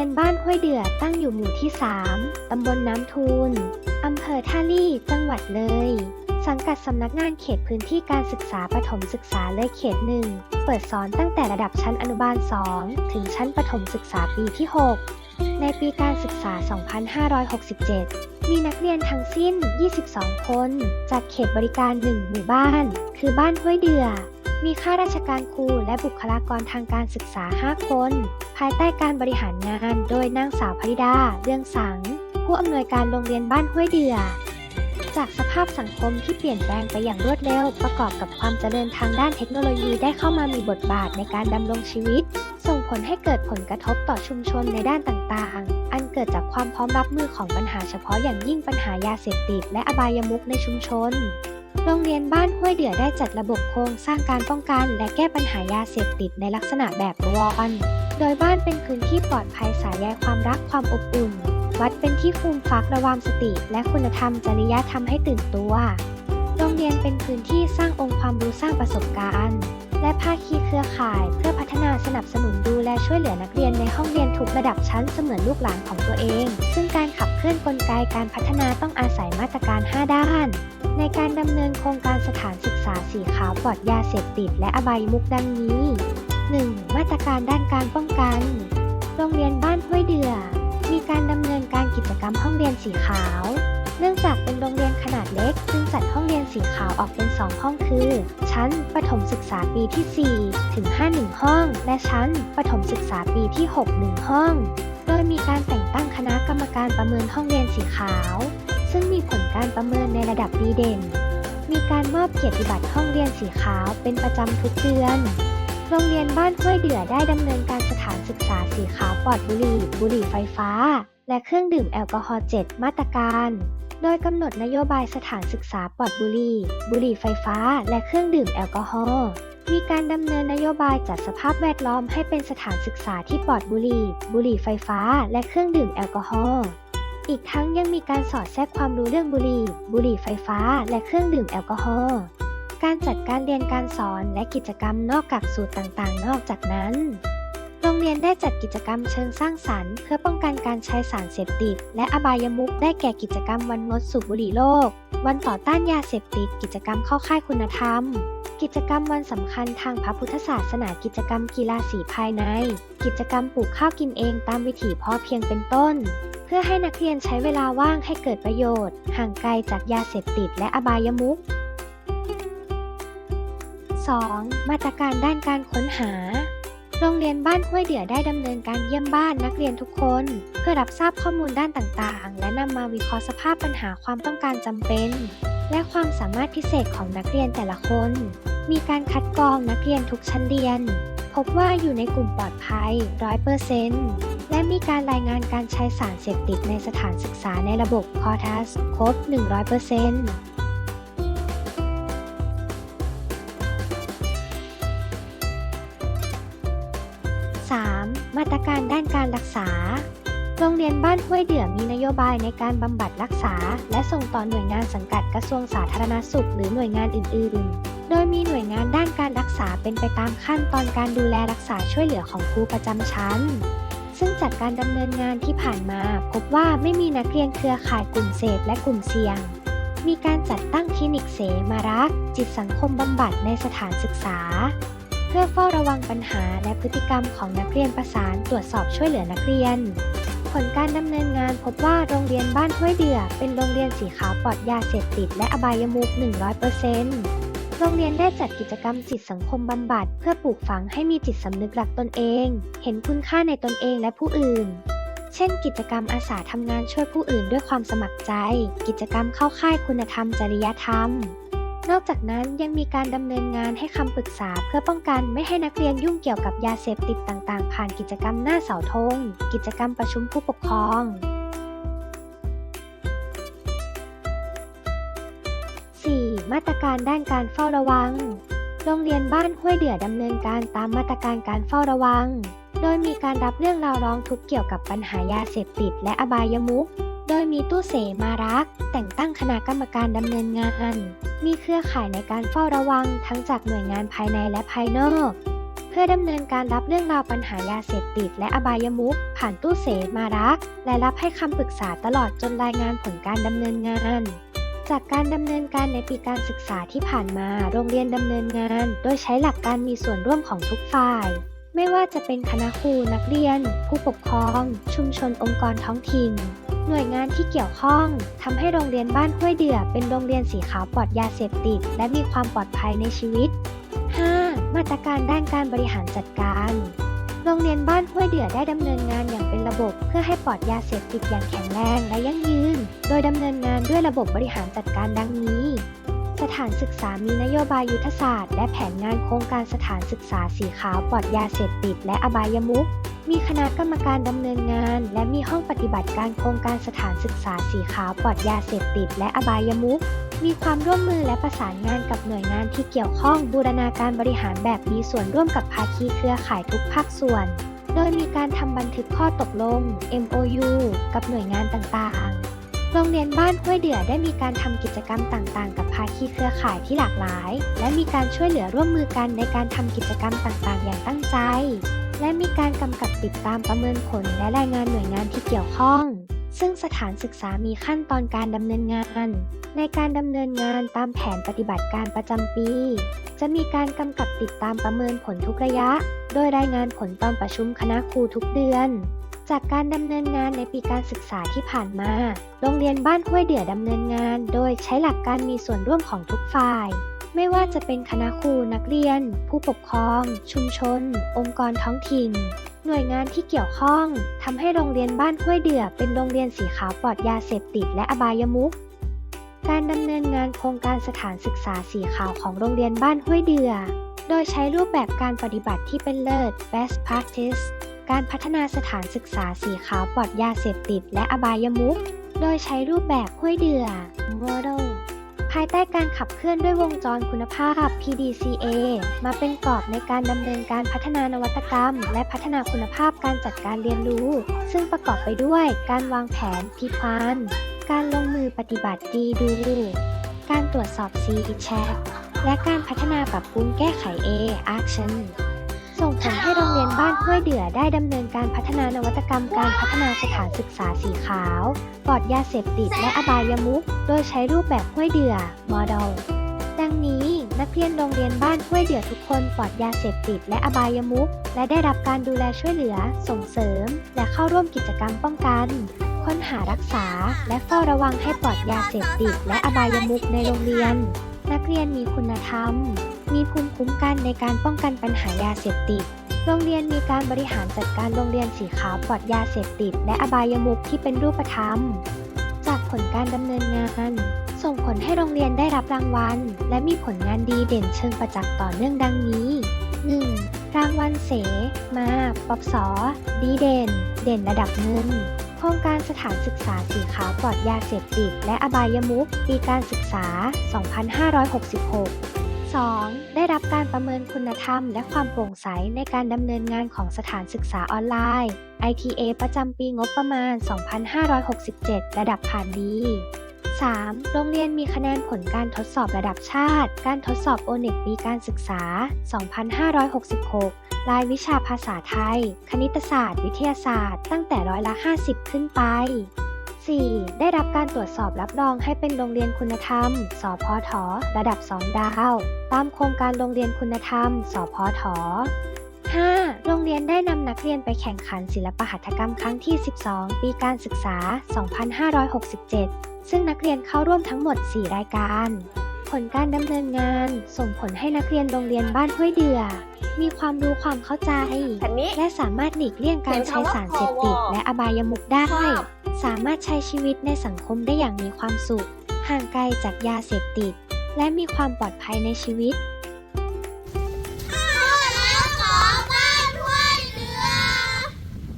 รียนบ้านห้วยเดือตั้งอยู่หมู่ที่ 3 ตำบลน้ำทูล อำเภอท่าลี่ จังหวัดเลย สังกัดสำนักงานเขตพื้นที่การศึกษาประถมศึกษาเลยเขตหนึ่ง เปิดสอนตั้งแต่ระดับชั้นอนุบาล 2 ถึงชั้นประถมศึกษาปีที่ 6 ในปีการศึกษา 2567 มีนักเรียนทั้งสิ้น 22 คน จากเขตบริการ 1 หมู่บ้าน คือบ้านห้วยเดือ มีข้าราชการครูและบุคลากรทางการศึกษา 5 คน ภายใต้การบริหารงานโดยนางสาวพริดา เรื่องสัง ผู้อำนวยการโรงเรียนบ้านห้วยเดือ จากสภาพสังคมที่เปลี่ยนแปลงไปอย่างรวดเร็ว ประกอบกับความเจริญทางด้านเทคโนโลยีได้เข้ามามีบทบาทในการดำรงชีวิต ส่งผลให้เกิดผลกระทบต่อชุมชนในด้านต่างๆ อันเกิดจากความพร้อมรับมือของปัญหาเฉพาะอย่างยิ่งปัญหายาเสพติดและอบายมุขในชุมชน โรงเรียนบ้านห้วยเดือได้จัดระบบโครงสร้างการป้องกัน และแก้ปัญหายาเสพติดในลักษณะแบบวอนโดยบ้านเป็นพื้นที่ปลอดภัยสายใยความรักความอบอุ่น วัดเป็นที่ฟูมฟักระวามสติ และคุณธรรมจริยธรรมให้ตื่นตัว โรงเรียนเป็นพื้นที่สร้างองค์ความรู้สร้างประสบการณ์ และภาคีเครือข่าย เพื่อพัฒนาสนับสนุนดูแลช่วยเหลือนักเรียนในห้องเรียนทุกระดับชั้นเสมือนลูกหลานของตัวเอง ซึ่งการขับเคลื่อนกลไกการพัฒนาต้องอาศัยมาตรการ 5 ด้าน ในการดำเนินโครงการสถานศึกษาสีขาวปลอดยาเสพติดและอบายมุกดังนี้ 1. มาตรการด้านการป้องกัน โรงเรียนบ้านห้วยเดือ มีการดำเนินการกิจกรรมห้องเรียนสีขาว เนื่องจากเป็นโรงเรียนขนาดเล็ก จึงจัดห้องเรียนสีขาวออกเป็น 2 ห้องคือ ชั้นประถมศึกษาปีที่ 4 ถึง 5 1 ห้อง และชั้นประถมศึกษาปีที่ 6 1 ห้อง โดยมีการแต่งตั้งคณะกรรมการประเมินห้องเรียนสีขาว ซึ่งมีผลการประเมินในระดับดีเด่น มีการมอบเกียรติบัตรห้องเรียนสีขาวเป็นประจำทุกเดือน โรงเรียนบ้านห้วยเดือได้ดำเนินการสถานศึกษาสีขาวปลอดบุหรี่ บุหรี่ไฟฟ้า และเครื่องดื่มแอลกอฮอล์7มาตรการ โดยกำหนดนโยบายสถานศึกษาปลอดบุหรี่ บุหรี่ไฟฟ้า และเครื่องดื่มแอลกอฮอล์มีการดำเนินนโยบายจัดสภาพแวดล้อมให้เป็นสถานศึกษาที่ปลอดบุหรี่ บุหรี่ไฟฟ้า และเครื่องดื่มแอลกอฮอล์ อีกทั้งยังมีการสอดแทรกความรู้เรื่องบุหรี่ บุหรี่ไฟฟ้า และเครื่องดื่มแอลกอฮอล์ การจัดการเรียนการสอนและกิจกรรมนอกกักสูตรต่างๆ นอกจากนั้น โรงเรียนได้จัดกิจกรรมเชิงสร้างสรรค์เพื่อป้องกันการใช้สารเสพติด และอบายมุขได้แก่กิจกรรมวันงดสูบบุหรี่โลก วันต่อต้านยาเสพติด กิจกรรมเข้าค่ายคุณธรรมกิจกรรมวันสำคัญทางพระพุทธศาสนากิจกรรมกีฬาสีภายใน กิจกรรมปลูกข้าวกินเองตามวิถีพอเพียงเป็นต้น พื่อให้นักเรียนใช้เวลาว่างให้เกิดประโยชน์ ห่างไกลจากยาเสพติดและอบายมุข 2. มาตรการด้านการค้นหา โรงเรียนบ้านห้วยเดือได้ดำเนินการเยี่ยมบ้านนักเรียนทุกคน เพื่อรับทราบข้อมูลด้านต่างๆ และนำมาวิเคราะห์สภาพปัญหาความต้องการจำเป็น และความสามารถพิเศษของนักเรียนแต่ละคน มีการคัดกรองนักเรียนทุกชั้นเรียน พบว่าอยู่ในกลุ่มปลอดภัย 100%และมีการรายงานการใช้สารเสพติดในสถานศึกษาในระบบคอทัสครบ 100% 3. มาตรการด้านการรักษา โรงเรียนบ้านห้วยเดือมีนโยบายในการบำบัดรักษา และส่งต่อหน่วยงานสังกัดกระทรวงสาธารณสุข หรือหน่วยงานอื่น ๆ โดยมีหน่วยงานด้านการรักษาเป็นไปตามขั้นตอนการดูแลรักษาช่วยเหลือของครูประจำชั้น ซึ่งจากการดำเนินงานที่ผ่านมา พบว่าไม่มีนักเรียนเครือข่ายกลุ่มเสพและกลุ่มเสี่ยง มีการจัดตั้งคลินิกเสมารัก จิตสังคมบำบัดในสถานศึกษาเพื่อเฝ้าระวังปัญหาและพฤติกรรมของนักเรียนประสานตรวจสอบช่วยเหลือนักเรียน ผลการดำเนินงานพบว่าโรงเรียนบ้านห้วยเดือ เป็นโรงเรียนสีขาวปลอดยาเสพติดและอบายมุข100%โรงเรียนได้จัดกิจกรรมจิตสังคมบำบัด เพื่อปลูกฝังให้มีจิตสำนึกรักตนเอง เห็นคุณค่าในตนเองและผู้อื่น เช่น กิจกรรมอาสาทำงานช่วยผู้อื่นด้วยความสมัครใจ กิจกรรมเข้าค่ายคุณธรรมจริยธรรม นอกจากนั้นยังมีการดำเนินงานให้คำปรึกษาเพื่อป้องกันไม่ให้นักเรียนยุ่งเกี่ยวกับยาเสพติดต่างๆ ผ่านกิจกรรมหน้าเสาธง กิจกรรมประชุมผู้ปกครอง 4. มาตรการด้านการเฝ้าระวัง โรงเรียนบ้านห้วยเดือดำเนินการตามมาตรการการเฝ้าระวัง โดยมีการรับเรื่องราวร้องทุกข์เกี่ยวกับปัญหายาเสพติดและอบายมุข ดยมีตู้เสมารัก แต่งตั้งคณะกรรมการดำเนินงาน มีเครือข่ายในการเฝ้าระวังทั้งจากหน่วยงานภายในและภายนอก เพื่อดำเนินการรับเรื่องราวปัญหายาเสพติดและอบายมุขผ่านตู้เสมารัก และรับให้คำปรึกษาตลอดจนรายงานผลการดำเนินงานจากการดำเนินการในปีการศึกษาที่ผ่านมา โรงเรียนดำเนินงาน โดยใช้หลักการมีส่วนร่วมของทุกฝ่าย ไม่ว่าจะเป็นคณะครูนักเรียน ผู้ปกครอง ชุมชนองค์กรท้องถิ่น หน่วยงานที่เกี่ยวข้องทำให้โรงเรียนบ้านห้วยเดือเป็นโรงเรียนสีขาวปลอดยาเสพติด และมีความปลอดภัยในชีวิต 5. มาตรการด้านการบริหารจัดการโรงเรียนบ้านห้วยเดือได้ดำเนินงานอย่างเป็นระบบเพื่อให้ปลอดยาเสพติดอย่างแข็งแรงและยั่งยืน โดยดำเนินงานด้วยระบบบริหารจัดการดังนี้ สถานศึกษามีนโยบายยุทธศาสตร์ และแผนงานโครงการสถานศึกษาสีขาวปลอดยาเสพติดและอบายมุข มีคณะกรรมการดำเนินงาน และมีห้องปฏิบัติการโครงการสถานศึกษาสีขาวปลอดยาเสพติดและอบายมุขมีความร่วมมือและประสานงานกับหน่วยงานที่เกี่ยวข้องบูรณาการบริหารแบบมีส่วนร่วมกับภาคีเครือข่ายทุกภาคส่วน โดยมีการทำบันทึกข้อตกลง MOU กับหน่วยงานต่างๆ โรงเรียนบ้านห้วยเดือได้มีการทำกิจกรรมต่างๆ กับภาคีเครือข่ายที่หลากหลาย และมีการช่วยเหลือร่วมมือกันในการทำกิจกรรมต่างๆ อย่างตั้งใจ และมีการกำกับติดตามประเมินผลและรายงานหน่วยงานที่เกี่ยวข้อง ซึ่งสถานศึกษามีขั้นตอนการดำเนินงาน ในการดำเนินงานตามแผนปฏิบัติการประจำปี จะมีการกำกับติดตามประเมินผลทุกระยะ โดยรายงานผลตอนประชุมคณะครูทุกเดือน จากการดำเนินงานในปีการศึกษาที่ผ่านมา โรงเรียนบ้านห้วยเดือดำเนินงาน โดยใช้หลักการมีส่วนร่วมของทุกฝ่าย ไม่ว่าจะเป็นคณะครูนักเรียน ผู้ปกครอง ชุมชน องค์กรท้องถิ่น หน่วยงานที่เกี่ยวข้องทำให้โรงเรียนบ้านห้วยเดือเป็นโรงเรียนสีขาวปลอดยาเสพติดและอบายมุขการดำเนินงานโครงการสถานศึกษาสีขาวของโรงเรียนบ้านห้วยเดือ โดยใช้รูปแบบการปฏิบัติที่เป็นเลิศ best practice การพัฒนาสถานศึกษาสีขาวปลอดยาเสพติดและอบายมุข โดยใช้รูปแบบห้วยเดือ model ายใต้การขับเคลื่อนด้วยวงจรคุณภาพ PDCA มาเป็นกรอบในการดำเนินการพัฒนานวัตกรรม และพัฒนาคุณภาพการจัดการเรียนรู้ ซึ่งประกอบไปด้วยการวางแผนพิพานการลงมือปฏิบัติดีดูการตรวจสอบ C check และการพัฒนาปรับปรุงแก้ไข A action ส่งผลให้โรงเรียนบ้านห้วยเดือได้ดำเนินการพัฒนานวัตกรรมการพัฒนาสถานศึกษาสีขาวปลอดยาเสพติดและอบายมุขโดยใช้รูปแบบห้วยเดือ model ดังนี้นักเรียนโรงเรียนบ้านห้วยเดือทุกคนปลอดยาเสพติดและอบายมุขและได้รับการดูแลช่วยเหลือ ส่งเสริม และเข้าร่วมกิจกรรมป้องกัน ค้นหารักษา และเฝ้าระวังให้ปลอดยาเสพติดและอบายมุขในโรงเรียน นักเรียนมีคุณธรรม มีภูมิคุ้มกันในการป้องกันปัญหายาเสพติด โรงเรียนมีการบริหารจัดการโรงเรียนสีขาวปลอดยาเสพติด และอบายมุขที่เป็นรูปธรรม จากผลการดำเนินงานส่งผลให้โรงเรียนได้รับรางวัล และมีผลงานดีเด่นเชิงประจักษ์ต่อเนื่องดังนี้ 1. รางวัลเส มาปอบสดีเด่น เด่นระดับเงิน โครงการสถานศึกษาสีขาวปลอดยาเสพติด และอบายมุขปีการศึกษา 2566 2. ได้รับการประเมินคุณธรรม และความโปร่งใสในการดำเนินงานของสถานศึกษาออนไลน์ ITA ประจำปีงบประมาณ 2567 ระดับผ่านดี 3. โรงเรียนมีคะแนนผลการทดสอบระดับชาติ การทดสอบโอเน็ปีการศึกษา 2566 รายวิชาภาษาไทย คณิตศาสตร์ วิทยาศาสตร์ ตั้งแต่ร้อยละ 50 ขึ้นไป 4. ได้รับการตรวจสอบรับรองให้เป็นโรงเรียนคุณธรรม สพท ระดับ 2 ดาว ตามโครงการโรงเรียนคุณธรรม สพท 5. โรงเรียนได้นำนักเรียนไปแข่งขันศิลปหัตถกรรมครั้งที่ 12 ปีการศึกษา 2567 ซึ่งนักเรียนเข้าร่วมทั้งหมด 4 รายการ ผลการดำเนินงานส่งผลให้นักเรียนโรงเรียนบ้านห้วยเดือ มีความรู้ความเข้าใจแผ่นนี้และสามารถหลีกเลี่ยงการใช้สารเสพติดและอบายมุขได้ชอบสามารถใช้ชีวิตในสังคมได้อย่างมีความสุข ห่างไกลจากยาเสพติด และมีความปลอดภัยในชีวิต